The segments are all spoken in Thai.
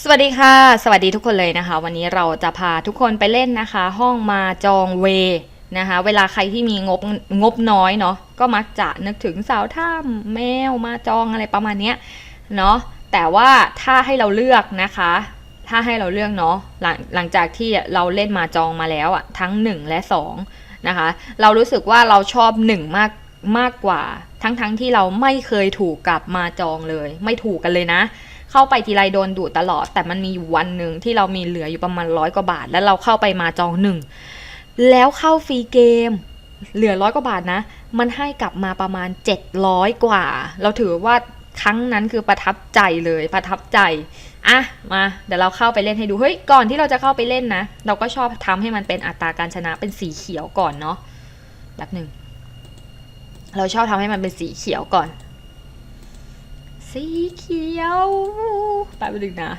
สวัสดีค่ะ สวัสดีทุกคนเลยนะคะ วันนี้เราจะพาทุกคนไปเล่นนะคะ ห้องมาจองเวนะคะ เวลาใครที่มีงบงบน้อยเนาะก็มักจะนึกถึงสาวถ้ำแมวมาจองอะไรประมาณเนี้ยเนาะแต่ว่าถ้าให้เราเลือกนะคะ ถ้าให้เราเลือกเนาะหลังหลังจากที่เราเล่นมาจองมาแล้วอะทั้ง 1 และ2นะคะ เรารู้สึกว่าเราชอบ 1 มากมากกว่า ทั้งทั้งที่เราไม่เคยถูกกับมาจองเลย ไม่ถูกกันเลยนะ เข้าไปทีไรโดนดูตลอด แต่มันมีอยู่วันหนึ่งที่เรามีเหลืออยู่ประมาณร้อยกว่าบาท แล้วเราเข้าไปมาจองหนึ่งแล้วเข้าฟรีเกม เหลือร้อยกว่าบาทนะ มันให้กลับมาประมาณ 700 กว่า เราถือว่าครั้งนั้นคือประทับใจเลยประทับใจอะมาเดี๋ยวเราเข้าไปเล่นให้ดูเฮ้ยก่อนที่เราจะเข้าไปเล่นนะ เราก็ชอบทำให้มันเป็นอัตราการชนะเป็นสีเขียวก่อนเนาะแบบหนึ่งเราชอบทำให้มันเป็นสีเขียวก่อน สีเขียวแป๊บนึงนะ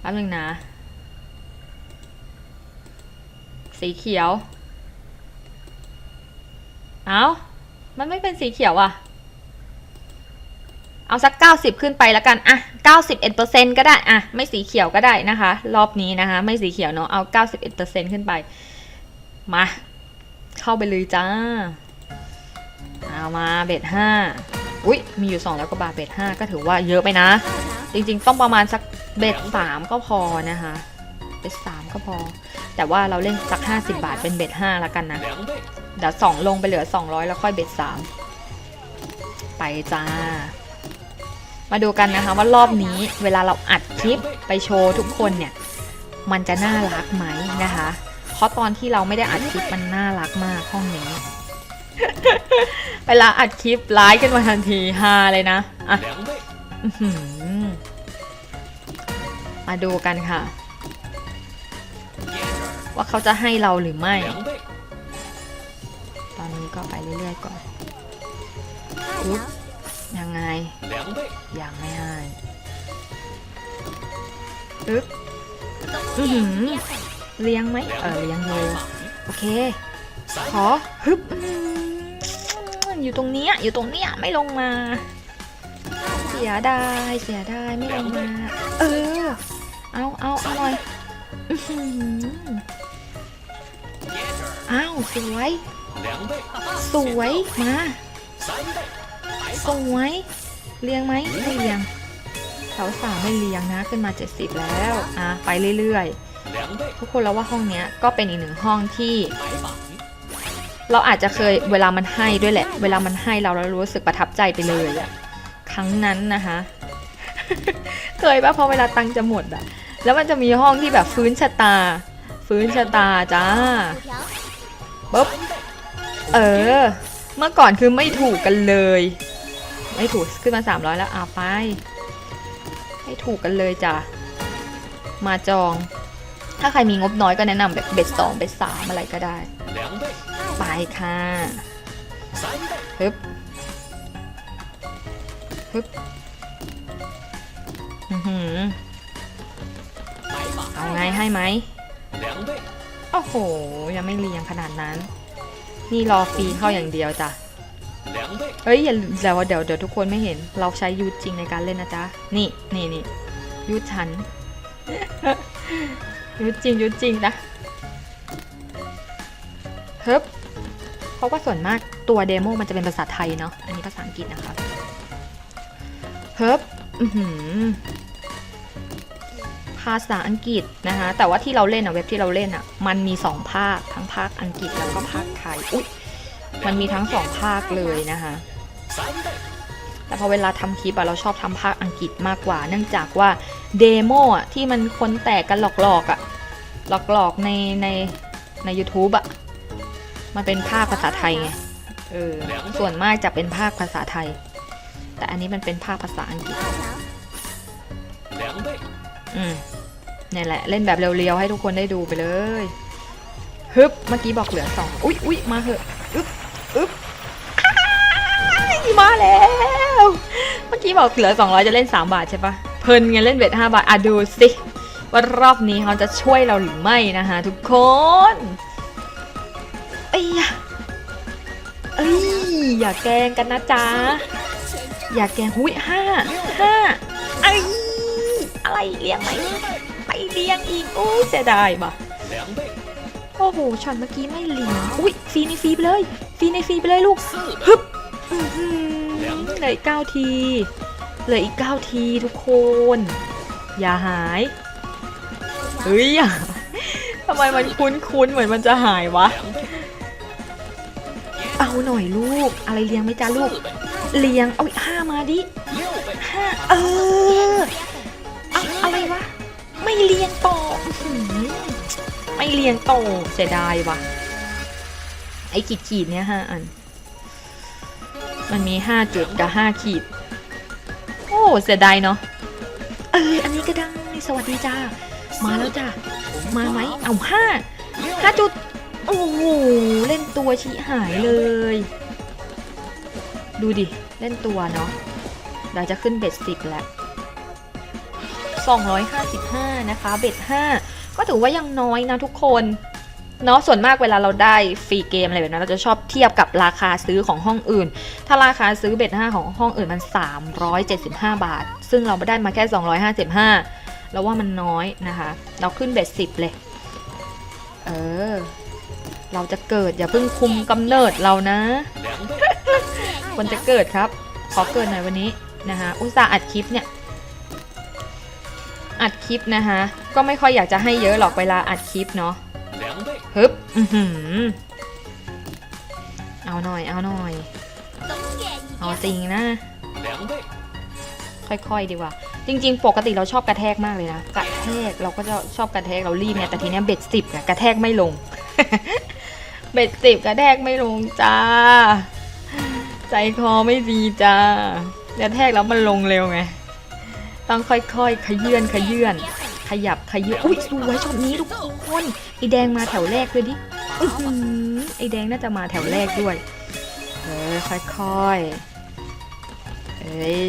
แป๊บนึงนะ สีเขียว เอามันไม่เป็นสีเขียวอะเอาสัก 90 ขึ้นไปแล้วกันอะ91%ก็ได้อะไม่สีเขียวก็ได้นะคะ รอบนี้นะคะ ไม่สีเขียวเนาะเอา 91%ขึ้นไป มา เข้าไปเลยจ้า เอามาเบ็ดห้าอุ้ยมีอยู่สองแล้วก็บาทเบ็ดห้าก็ถือว่าเยอะไปนะ จริงๆ ต้องประมาณสักเบ็ดสามก็พอนะคะเบ็ดสามก็พอ แต่ว่าเราเล่นสักห้าสิบาทเป็นเบ็ดห้าแล้วกันนะ，เดี๋ยวสองลงไปเหลือสองร้อยแล้วค่อยเบ็ดสามไปจ้า มาดูกันนะคะว่ารอบนี้เวลาเราอัดคลิปไปโชว์ทุกคนเนี่ย มันจะน่ารักไหมนะคะ เพราะตอนที่เราไม่ได้อัดคลิปมันน่ารักมากห้องนี้ เวลาอัดคลิปไลฟ์กันมาทันทีฮาเลยนะอะมาดูกันค่ะ ว่าเขาจะให้เราหรือไม่ ตอนนี้ก็ไปเรื่อยๆก่อนอุ๊บยังไง ยังไม่ให้อึ๊บเลี้ยงไหมเออเลี้ยงเลยโอเค ขอฮึบอยู่ตรงนี้อยู่ตรงเนี้ยไม่ลงมา เสียดายเสียดายไม่ลงมา เออ เอาเอาเอาหน่อยอ้าสวย สวยมา สวยเลี้ยงไหมไม่เลี้ยงสาวสาวไม่เลี้ยงนะขึ้นมา 70 แล้วอะไปเรื่อยๆทุกคนแล้วว่าห้องเนี้ยก็เป็นอีกหนึ่งห้องที่ เราอาจจะเคยเวลามันให้ด้วยแหละ เวลามันให้เราเรารู้สึกประทับใจไปเลยอะครั้งนั้นนะคะ เคยปะพอเวลาตังจะหมดอะแล้วมันจะมีห้องที่แบบฟื้นชะตา ฟื้นชะตาจ้าปุ๊บเออ เมื่อก่อนคือไม่ถูกกันเลย ไม่ถูกขึ้นมา 300 แล้วเอาไป ไม่ถูกกันเลยจ้ะมาจอง ถ้าใครมีงบน้อยก็แนะนำแบบเบ็ดสองเบ็ดสามอะไรก็ได้， ไปค่ะฮึบฮึบเอาไงให้ไหมโอ้โห ยังไม่เรียงขนาดนั้น นี่รอฟรีเข้าอย่างเดียวจ้ะเฮ้ยอย่าแต่ว่าเดี๋ยวเดี๋ยวทุกคนไม่เห็น เราใช้ยูจริงในการเล่นนะจ๊ะ นี่นี่นี่ยูชันยูจริงยูจริงนะเฮ้บ เพราะว่าส่วนมากตัวเดโมมันจะเป็นภาษาไทยเนาะ อันนี้ภาษาอังกฤษนะคะฮึบอือหือภาษาอังกฤษนะคะ แต่ว่าที่เราเล่นอะเว็บที่เราเล่นอะมันมีสองภาค ทั้งภาคอังกฤษแล้วก็ภาคไทย อุ๊ย มันมีทั้งสองภาคเลยนะคะ，แต่พอเวลาทำคลิปอะเราชอบทำภาคอังกฤษมากกว่า เนื่องจากว่าเดโมอะที่มันคนแตกกันหลอกๆอะหลอกๆในในใน u t u b e อะ มันเป็นภาคภาษาไทยไงเออส่วนมากจะเป็นภาคภาษาไทย แต่อันนี้มันเป็นภาคภาษาอังกฤษ两倍，อืมเนี่ยแหละ เล่นแบบเรียวๆให้ทุกคนได้ดูไปเลยฮึบเมื่อกี้บอกเหลือสองอุ๊ยอุ๊ยมาเหอะอึ๊บอึ๊บอ้ายมาแล้ว เมื่อกี้บอกเหลือ200จะเล่น3บาทใช่ปะเพลินไงเล่นเบ็ด5บาท อะดูสิ ว่ารอบนี้เขาจะช่วยเราหรือไม่นะคะทุกคนเอ้ยเอ้ยอย่าแกงกันนะจ๊ะ อย่าแกงหุยห้าห้าเอ้ยอะไรเลี้ยงไหมไปเลี้ยงอีกโอ้เสียดายบ่ะโอ้โหฉันเมื่อกี้ไม่เลี้ยงอุ้ยฟีในฟีไปเลยฟีในฟีไปเลยลูกฮึบเหลืออีกเก้าทีเหลืออีกเก้าทีทุกคน อย่าหายเฮ้ยทำไมมันคุ้นๆเหมือนมันจะหายวะ เอาหน่อยลูก อะไรเลี้ยงไม่จ้าลูก เลี้ยง เอาห้ามาดิห้าเอออะอะไรวะ ไม่เลี้ยงต่อไม่เลี้ยงต่อเสียดายวะไอ้ขีดขีดเนี้ยห้าอัน มันมีห้าจุดกับห้าขีด โอ้เสียดายเนาะ เอออันนี้ก็ได้ สวัสดีจ้า มาแล้วจ้า มาไหม เอาห้าห้าจุด โอ้โหเล่นตัวชี้หายเลย ดูดิ เล่นตัวเนาะเราจะขึ้นเบ็ดสิบแล้ว255 นะคะ เบ็ด5ก็ถือว่ายังน้อยนะทุกคนเนาะส่วนมากเวลาเราได้ฟรีเกมอะไรแบบนั้นเราจะชอบเทียบกับราคาซื้อของห้องอื่น ถ้าราคาซื้อเบ็ด5ของห้องอื่นมัน 375 บาท ซึ่งเราได้มาแค่ 255 แล้วว่ามันน้อยนะคะ เราขึ้นเบ็ด10 เลย เออ เราจะเกิดอย่าเพิ่งคุมกำเนิดเรานะคนจะเกิดครับ ขอเกิดหน่อยวันนี้นะคะอุตส่าห์อัดคลิปเนี่ยอัดคลิปนะคะก็ไม่ค่อยอยากจะให้เยอะหรอกเวลาอัดคลิปเนาะฮึบเอาหน่อย เอาหน่อยเอาจริงนะ ค่อยๆดีกว่า จริง ๆ ปกติเราชอบกระแทกมากเลยนะ กระแทกเราก็จะชอบกระแทกเรารีบเนี่ยแต่ทีนี้เบ็ดสิบกระแทกไม่ลง เบ็ดสิบกระแทกไม่ลงจ้า ใจคอไม่ดีจ้ากระแทกแล้วมันลงเร็วไง ต้องค่อยๆ ขยื่นขยื่นขยับขยื่นอุ้ยสวยช็อตนี้ทุกคนไอแดงมาแถวแรกด้วยดิไอแดงน่าจะมาแถวแรกด้วย เออค่อยๆ เอ้ย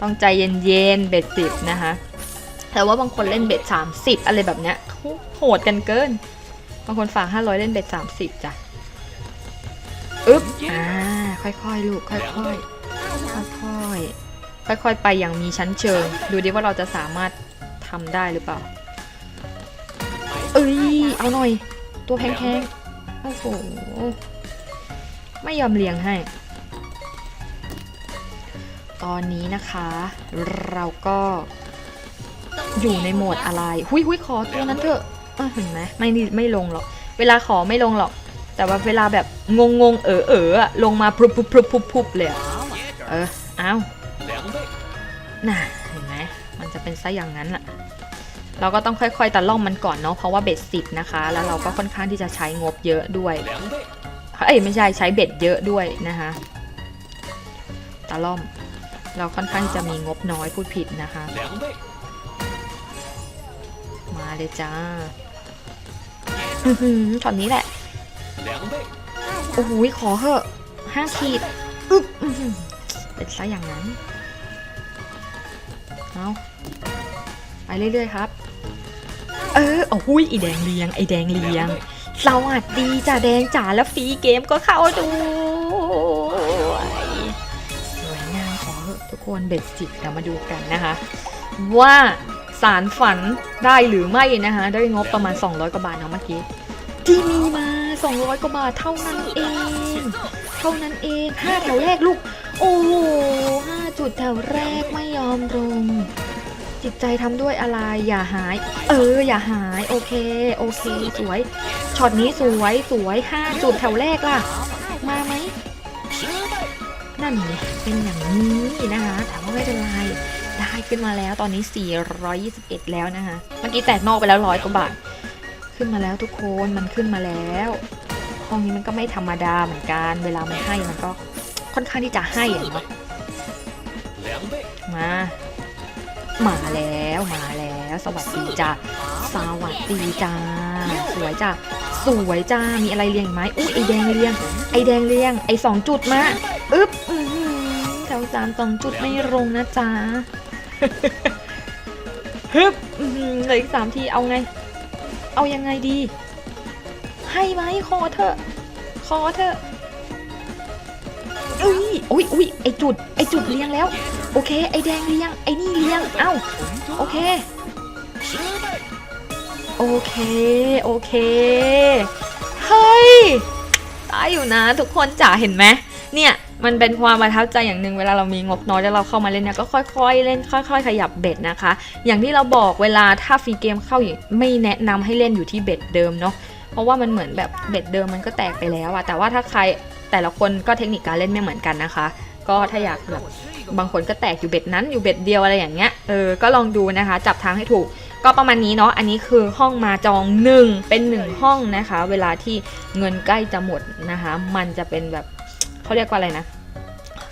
ต้องใจเย็นๆ เบ็ดสิบนะคะแต่ว่าบางคนเล่นเบ็ดสามสิบอะไรแบบเนี้ยโหดกันเกิน บางคนฝากห้าร้อยเล่นเบ็ดสามสิบจ้ะ อึ๊บ อ่า ค่อยๆ ลูก ค่อยๆค่อยๆ ค่อยๆ ไปอย่างมีชั้นเชิง ดูดิว่าเราจะสามารถทำได้หรือเปล่า เอ้ย เอาหน่อย ตัวแพงๆ โอ้โห ไม่ยอมเลี้ยงให้ ตอนนี้นะคะ เราก็อยู่ในโหมดอะไร หุยหุยขอตัวนั้นเถอะ เออเห็นไหมไม่นี่ไม่ลงหรอก เวลาขอไม่ลงหรอก แต่ว่าเวลาแบบงงงเออเออลงมาพรุบพรุบพรุบพุบเลยเออเอาน่ะเห็นไหมมันจะเป็นซะอย่างนั้นแหละเราก็ต้องค่อยๆตัดล่องมันก่อนเนาะเพราะว่าเบ็ดสิบนะคะ แล้วเราก็ค่อนข้างที่จะใช้งบเยอะด้วยเอ้ยไม่ใช่ใช้เบ็ดเยอะด้วยนะคะตัดล่อม เราค่อนข้างจะมีงบน้อยพูดผิดนะคะ มาเลยจ้า ช็อตนี้แหละ两倍，โอ้โหขอเหอะห้าขีดอึ๊บอื้อหือเป็นซะอย่างนั้น เอาไปเรื่อยๆครับ เออโอ้โหไอแดงเลียง ไอแดงเลียง สวัสดีจ้าแดงจ๋าแล้วฟรีเกมก็เข้าด้วยสวยงามขอเหอะทุกคนเบ็ดสิบเดี๋ยวมาดูกันนะคะ ว่า สารฝันได้หรือไม่นะคะได้งบประมาณ 200 กว่าบาทเนาะเมื่อกี้ที่มีมา 200 กว่าบาทเท่านั้นเอง เท่านั้นเองห้าแถวแรกลูก โอ้โหห้าจุดแถวแรกไม่ยอมลงจิตใจทำด้วยอะไรอย่าหาย เออ อย่าหาย โอเค โอเค สวยช็อตนี้สวยสวยห้าจุดแถวแรกล่ะ มาไหม，นั่นไงเป็นอย่างนี้นะคะแต่ว่าไม่เป็นไร ได้ขึ้นมาแล้วตอนนี้ 421 แล้วนะคะเมื่อกี้แตกนอกไปแล้วร้อยกว่าบาท ขึ้นมาแล้วทุกคนมันขึ้นมาแล้วห้องนี้มันก็ไม่ธรรมดาเหมือนกัน เวลามันให้มันก็ค่อนข้างที่จะให้อะเนาะ，มามาแล้วมาแล้ว สวัสดีจ้าสวัสดีจ้าสวยจ้าสวยจ้ามีอะไรเรียงไหมอุ้ยไอแดงเรียง ไอแดงเรียง ไอสองจุดมาอึ๊บแถวสามสองจุดไม่ลงนะจ๊ะ ฮึบเหลืออีกสามทีเอาไง เอายังไงดี ให้ไหมขอเถอะขอเถอะอุ้ยอุ้ยอุ้ยไอจุด ไอจุดเลี้ยงแล้ว โอเค ไอแดงเลี้ยง ไอนี่เลี้ยง เอ้า โอเค，โอเค โอเค เฮ้ย ตายอยู่นะทุกคนจ๋าเห็นไหมเนี่ย มันเป็นความประทับใจอย่างหนึ่งเวลาเรามีงบน้อยแล้วเราเข้ามาเล่นเนี่ยก็ค่อยๆ เล่นค่อย ๆ ขยับเบ็ดนะคะ อย่างที่เราบอกเวลาถ้าฟรีเกมเข้าอย่ไม่แนะนำให้เล่นอยู่ที่เบ็ดเดิมเนาะเพราะว่ามันเหมือนแบบเบ็ดเดิมมันก็แตกไปแล้วอะแต่ว่าถ้าใครแต่ละคนก็เทคนิคการเล่นไม่เหมือนกันนะคะ ก็ถ้าอยากแบบบางคนก็แตกอยู่เบ็ดนั้นอยู่เบ็ดเดียวอะไรอย่างเงี้ยเออก็ลองดูนะคะ จับทางให้ถูกก็ประมาณนี้เนาะ อันนี้คือห้องมาจองหนึ่งเป็นหนึ่งห้องนะคะ เวลาที่เงินใกล้จะหมดนะคะ มันจะเป็นแบบ เขาเรียกว่าอะไรนะ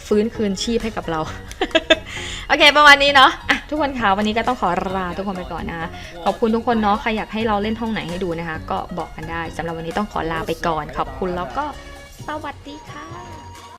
ฟื้นคืนชีพให้กับเรา โอเค ประมาณนี้เนาะะทุกคนคะวันนี้ก็ต้องขอลาทุกคนไปก่อนนะคะขอบคุณทุกคนเนาะใครอยากให้เราเล่นห้องไหนให้ดูนะคะ ก็บอกกันได้สำหรับวันนี้ต้องขอลาไปก่อน ขอบคุณแล้วก็สวัสดีค่ะ